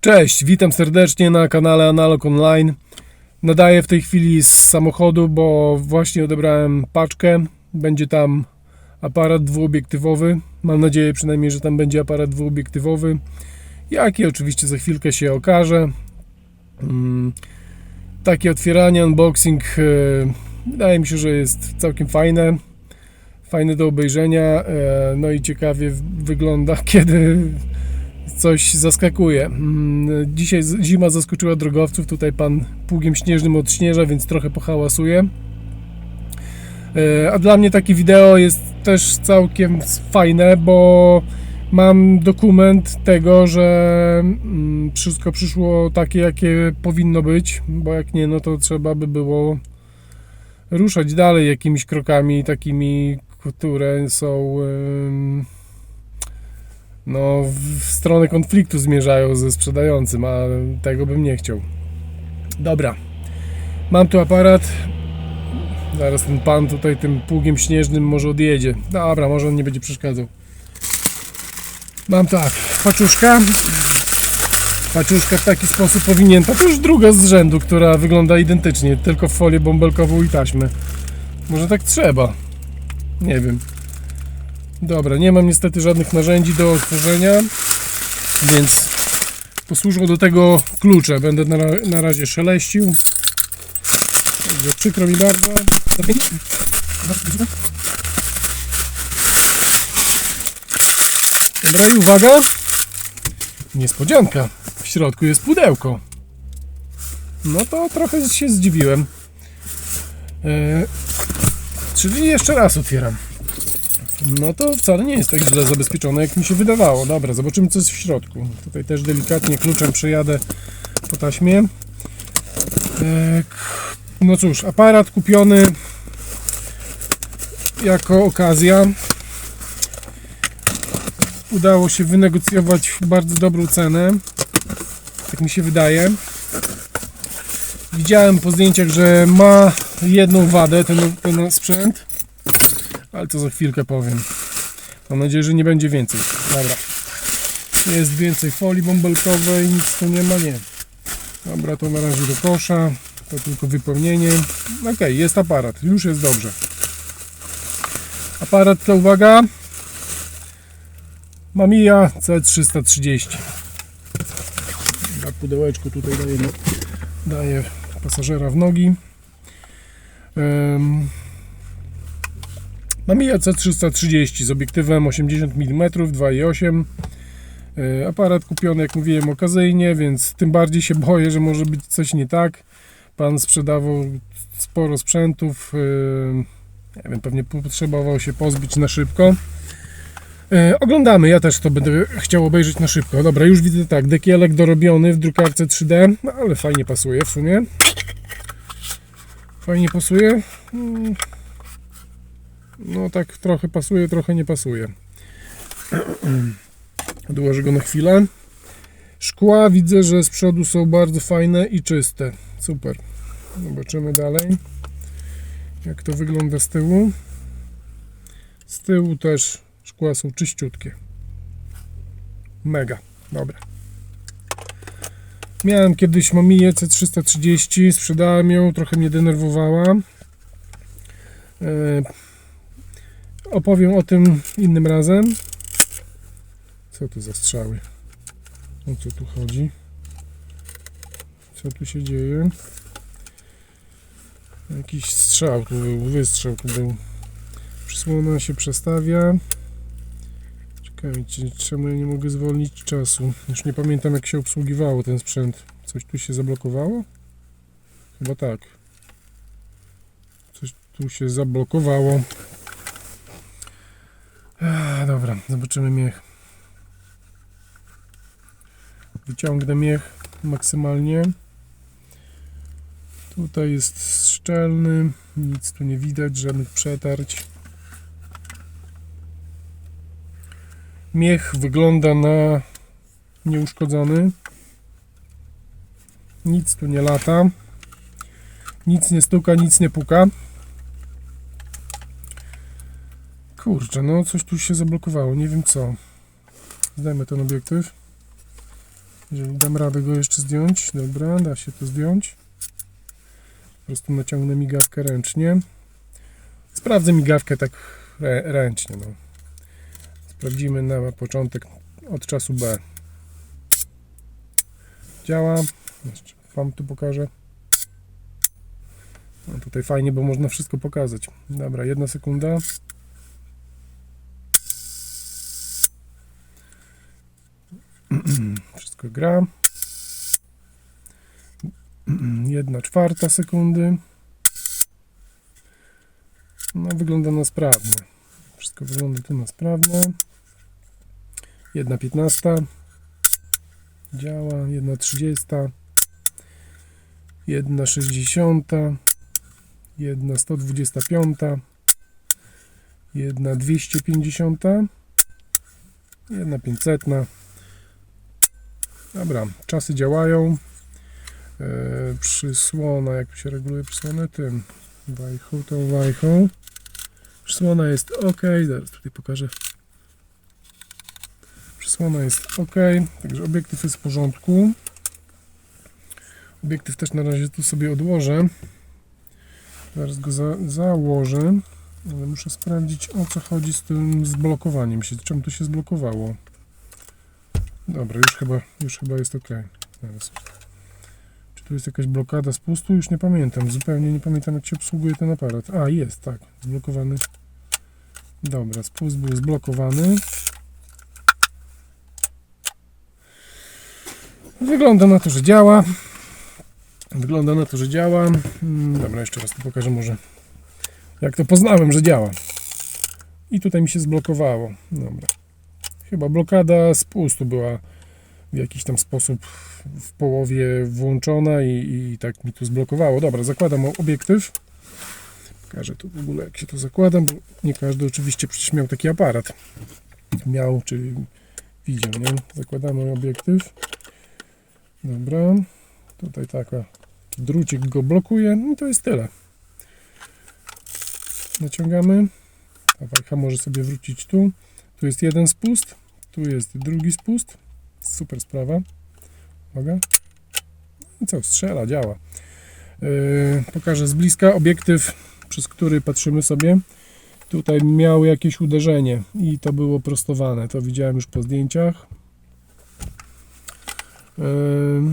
Cześć, witam serdecznie na kanale Analog Online. Nadaję w tej chwili z samochodu, bo właśnie odebrałem paczkę. Będzie tam aparat dwuobiektywowy. Mam nadzieję przynajmniej, że tam będzie aparat dwuobiektywowy. Jaki oczywiście za chwilkę się okaże. Mm, Takie otwieranie, unboxing e, wydaje mi się, że jest całkiem fajne. Fajne do obejrzenia. e, No i ciekawie wygląda, kiedy coś zaskakuje. Mm, Dzisiaj zima zaskoczyła drogowców. Tutaj pan pługiem śnieżnym odśnieża, więc trochę pohałasuje. A dla mnie takie wideo jest też całkiem fajne, bo mam dokument tego, że mm, wszystko przyszło takie, jakie powinno być, bo jak nie, no to trzeba by było ruszać dalej jakimiś krokami takimi, które są em, no, w stronę konfliktu zmierzają ze sprzedającym, a tego bym nie chciał. Dobra, mam tu aparat. Zaraz ten pan tutaj tym pługiem śnieżnym może odjedzie. Dobra, może on nie będzie przeszkadzał. Mam tak, paczuszka. Paczuszka w taki sposób powinięta. To już druga z rzędu, która wygląda identycznie, tylko w folię bąbelkową i taśmę. Może tak trzeba. Nie wiem. Dobra, nie mam niestety żadnych narzędzi do otworzenia, więc posłużą do tego klucze. Będę na, na razie szeleścił. Także przykro mi bardzo. Dobra i uwaga. Niespodzianka. W środku jest pudełko. No to trochę się zdziwiłem. E, czyli jeszcze raz otwieram. No to wcale nie jest tak źle zabezpieczone, jak mi się wydawało. Dobra, zobaczymy, co jest w środku. Tutaj też delikatnie kluczem przejadę po taśmie. E, k- No cóż, aparat kupiony jako okazja. Udało się wynegocjować bardzo dobrą cenę. Tak mi się wydaje. Widziałem po zdjęciach, że ma jedną wadę ten, ten sprzęt ale to za chwilkę powiem. Mam nadzieję, że nie będzie więcej. Dobra. Jest więcej folii bąbelkowej, nic tu nie ma, nie. Dobra, to na razie do kosza. To tylko wypełnienie. Ok, jest aparat, już jest dobrze. Aparat to uwaga. Mamiya C330. Na pudełeczku tutaj daję, daję pasażera w nogi. Em, Mamiya C330 z obiektywem 80 mm 2.8 E, Aparat kupiony, jak mówiłem, okazyjnie, więc tym bardziej się boję, że może być coś nie tak. Pan sprzedawał sporo sprzętów. e, Nie wiem, pewnie potrzebował się pozbyć na szybko. E, Oglądamy, ja też to będę chciał obejrzeć na szybko. Dobra, już widzę tak, dekielek dorobiony w drukarce 3D, no, ale fajnie pasuje w sumie. Fajnie pasuje. No tak trochę pasuje, trochę nie pasuje. Odłożę go na chwilę. Szkła widzę, że z przodu są bardzo fajne i czyste. Super. Zobaczymy dalej. Jak to wygląda z tyłu. Z tyłu też szkła są czyściutkie. Mega. Dobra. Miałem kiedyś Mamiję C330, sprzedałem ją, trochę mnie denerwowała. E, Opowiem o tym innym razem. Co to za strzały? O co tu chodzi? Co tu się dzieje? Jakiś strzał tu był, wystrzał tu był. Przysłona się przestawia. Czekajcie, czemu ja nie mogę zwolnić czasu? Już nie pamiętam jak się obsługiwało ten sprzęt. Coś tu się zablokowało? Chyba tak. Coś tu się zablokowało. Dobra, zobaczymy miech. Wyciągnę miech maksymalnie. Tutaj jest szczelny, nic tu nie widać, żadnych przetarć. Miech wygląda na nieuszkodzony. Nic tu nie lata. Nic nie stuka, nic nie puka. Kurczę, no coś tu się zablokowało, nie wiem co. Zdajmy ten obiektyw. Jeżeli dam radę go jeszcze zdjąć, dobra, da się to zdjąć. Po prostu naciągnę migawkę ręcznie. Sprawdzę migawkę tak rę, ręcznie. No. Sprawdzimy na początek od czasu B. Działa. Jeszcze Wam tu pokażę. No tutaj fajnie, bo można wszystko pokazać. Dobra, jedna sekunda. Wszystko gra. Jedna czwarta sekundy. No, wygląda na sprawne. Wszystko wygląda tu na sprawne. Jedna piętnasta. Działa. Jedna trzydziesta. Jedna sześćdziesiąta. Jedna sto dwudziesta piąta. Jedna dwieście pięćdziesiąta. Jedna pięćsetna. Dobra, czasy działają. E, przysłona, jak się reguluje przysłonę? Tym wajchą, tą wajchą. Przysłona jest ok, zaraz tutaj pokażę. Przysłona jest ok, także obiektyw jest w porządku. Obiektyw też na razie tu sobie odłożę. Zaraz go za, założę, ale muszę sprawdzić o co chodzi z tym zblokowaniem się. Czemu to się zblokowało? Dobra, już chyba, już chyba jest ok. Czy tu jest jakaś blokada spustu? Już nie pamiętam. Zupełnie nie pamiętam, jak się obsługuje ten aparat. A, jest, tak. Zblokowany. Dobra, spust był zblokowany. Wygląda na to, że działa. Wygląda na to, że działa. Mm, Dobra, jeszcze raz tu pokażę może, jak to poznałem, że działa. I tutaj mi się zblokowało. Dobra. Chyba blokada spustu była w jakiś tam sposób w połowie włączona i, i tak mi tu zblokowało. Dobra, zakładam obiektyw. Pokażę tu w ogóle jak się to zakładam, bo nie każdy oczywiście przecież miał taki aparat. Miał czy widział, nie? Zakładamy obiektyw. Dobra. Tutaj taka drucik go blokuje. No to jest tyle. Naciągamy. Ta wajcha może sobie wrócić tu. Tu jest jeden spust, tu jest drugi spust. Super sprawa. Uwaga. I co, strzela, działa. Yy, pokażę z bliska obiektyw, przez który patrzymy sobie. Tutaj miał jakieś uderzenie i to było prostowane. To widziałem już po zdjęciach. Yy,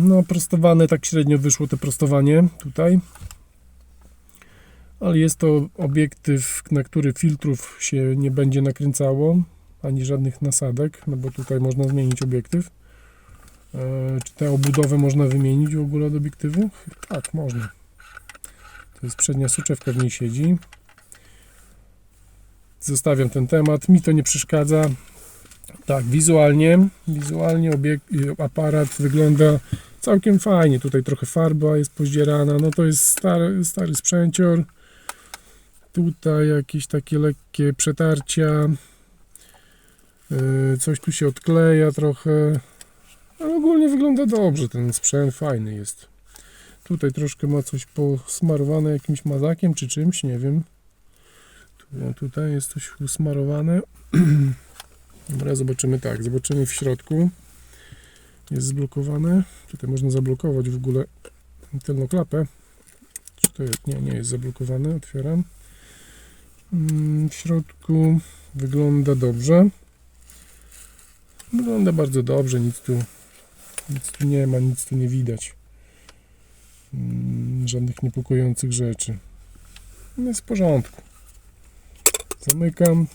no, prostowane tak średnio wyszło to prostowanie tutaj. Ale jest to obiektyw, na który filtrów się nie będzie nakręcało ani żadnych nasadek, no bo tutaj można zmienić obiektyw. E, czy tę obudowę można wymienić w ogóle od obiektywu? Tak, można. To jest przednia soczewka w niej siedzi. Zostawiam ten temat. Mi to nie przeszkadza. Tak, wizualnie, wizualnie obiekt, aparat wygląda całkiem fajnie. Tutaj trochę farba jest pozdzierana. No to jest stary, stary sprzęcior. Tutaj jakieś takie lekkie przetarcia. Yy, Coś tu się odkleja trochę. Ale ogólnie wygląda dobrze. Ten sprzęt fajny jest. Tutaj troszkę ma coś posmarowane jakimś mazakiem czy czymś, nie wiem. Tu, tutaj jest coś usmarowane. Dobra, zobaczymy tak. Zobaczymy w środku. Jest zblokowane. Tutaj można zablokować w ogóle tylną klapę. Czy to jest? Nie, nie jest zablokowane. Otwieram. Mm, W środku wygląda dobrze. Wygląda bardzo dobrze, nic tu, nic tu nie ma, nic tu nie widać. Mm, Żadnych niepokojących rzeczy. No Jest w porządku. Zamykam.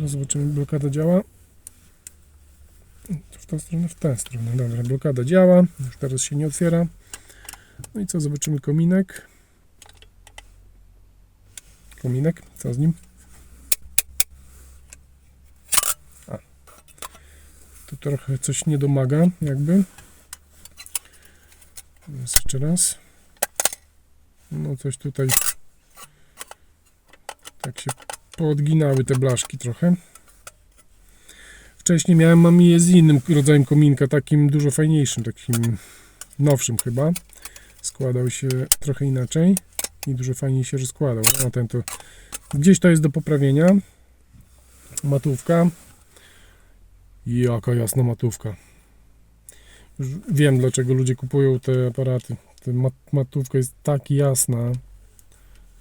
No zobaczymy, blokada działa. W tą stronę, w tę stronę. Dobra, blokada działa. Już teraz się nie otwiera. No i co, zobaczymy kominek. Kominek, co z nim? Trochę coś nie domaga, jakby. Więc jeszcze raz. No coś tutaj tak się poodginały te blaszki trochę. Wcześniej miałem mamię z innym rodzajem kominka, takim dużo fajniejszym, takim nowszym chyba. Składał się trochę inaczej i dużo fajniej się rozkładał. No ten to gdzieś to jest do poprawienia. Matówka Jaka jasna matówka. Wiem, dlaczego ludzie kupują te aparaty. Ta mat matówka jest tak jasna.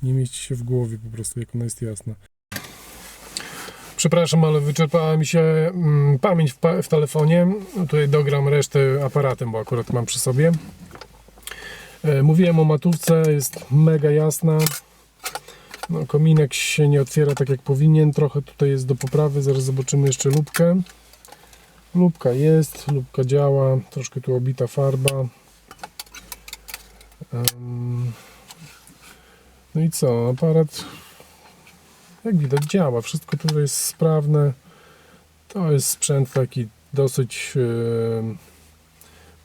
Nie mieści się w głowie po prostu, jak ona jest jasna. Przepraszam, ale wyczerpała mi się mm, pamięć w, pa w telefonie. Tutaj dogram resztę aparatem, bo akurat mam przy sobie. E, mówiłem o matówce, jest mega jasna. No, kominek się nie otwiera tak jak powinien. Trochę tutaj jest do poprawy. Zaraz zobaczymy jeszcze lubkę. Lubka jest, lubka działa. Troszkę tu obita farba. No i co? Aparat jak widać działa. Wszystko tutaj jest sprawne. To jest sprzęt taki dosyć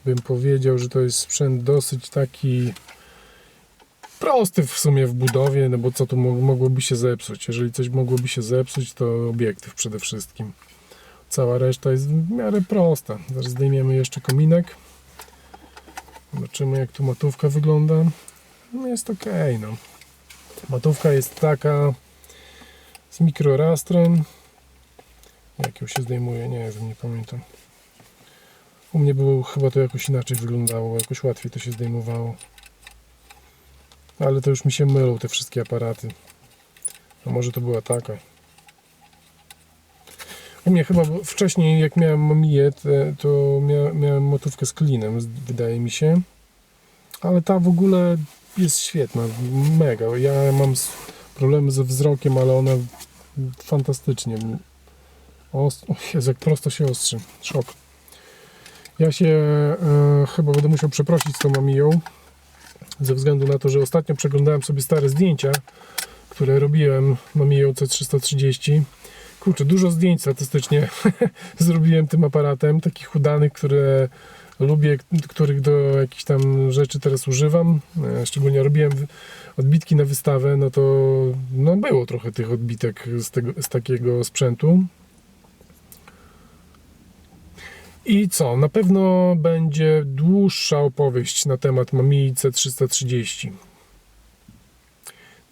bym powiedział, że to jest sprzęt dosyć taki prosty w sumie w budowie, no bo co tu mo- mogłoby się zepsuć? Jeżeli coś mogłoby się zepsuć, to obiektyw przede wszystkim. Cała reszta jest w miarę prosta. Zaraz zdejmiemy jeszcze kominek. Zobaczymy jak tu matówka wygląda. No jest ok, no. Matówka jest taka z mikrorastrem. Jak ją się zdejmuje? Nie wiem, nie pamiętam. U mnie było chyba to jakoś inaczej wyglądało, jakoś łatwiej to się zdejmowało. Ale to już mi się mylą te wszystkie aparaty. A może to była taka. U mnie chyba wcześniej, jak miałem Mamiję, to mia, miałem motówkę z klinem, wydaje mi się. Ale ta w ogóle jest świetna, mega. Ja mam problemy ze wzrokiem, ale ona fantastycznie. Os- o Jezu, jak prosto się ostrzy. Szok. Ja się e, chyba będę musiał przeprosić z tą Mamiją ze względu na to, że ostatnio przeglądałem sobie stare zdjęcia, które robiłem Mamiją C330. Kurczę, dużo zdjęć statystycznie zrobiłem tym aparatem, takich udanych, które lubię, których do jakichś tam rzeczy teraz używam. E, Szczególnie robiłem odbitki na wystawę, no to no było trochę tych odbitek z, tego, z takiego sprzętu. I co? Na pewno będzie dłuższa opowieść na temat Mamii C330.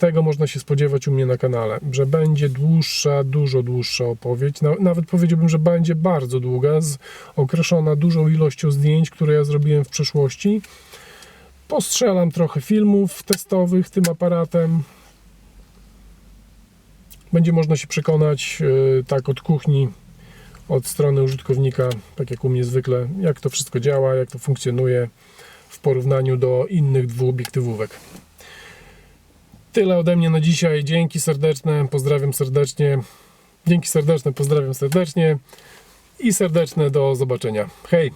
Tego można się spodziewać u mnie na kanale, że będzie dłuższa, dużo dłuższa opowieść. Na- Nawet powiedziałbym, że będzie bardzo długa, z, określona dużą ilością zdjęć, które ja zrobiłem w przeszłości. Postrzelam trochę filmów testowych tym aparatem. Będzie można się przekonać yy, tak od kuchni, od strony użytkownika, tak jak u mnie zwykle, jak to wszystko działa, jak to funkcjonuje w porównaniu do innych dwuobiektywówek. Tyle ode mnie na dzisiaj. Dzięki serdeczne, pozdrawiam serdecznie. Dzięki serdeczne, pozdrawiam serdecznie i serdeczne do zobaczenia. Hej!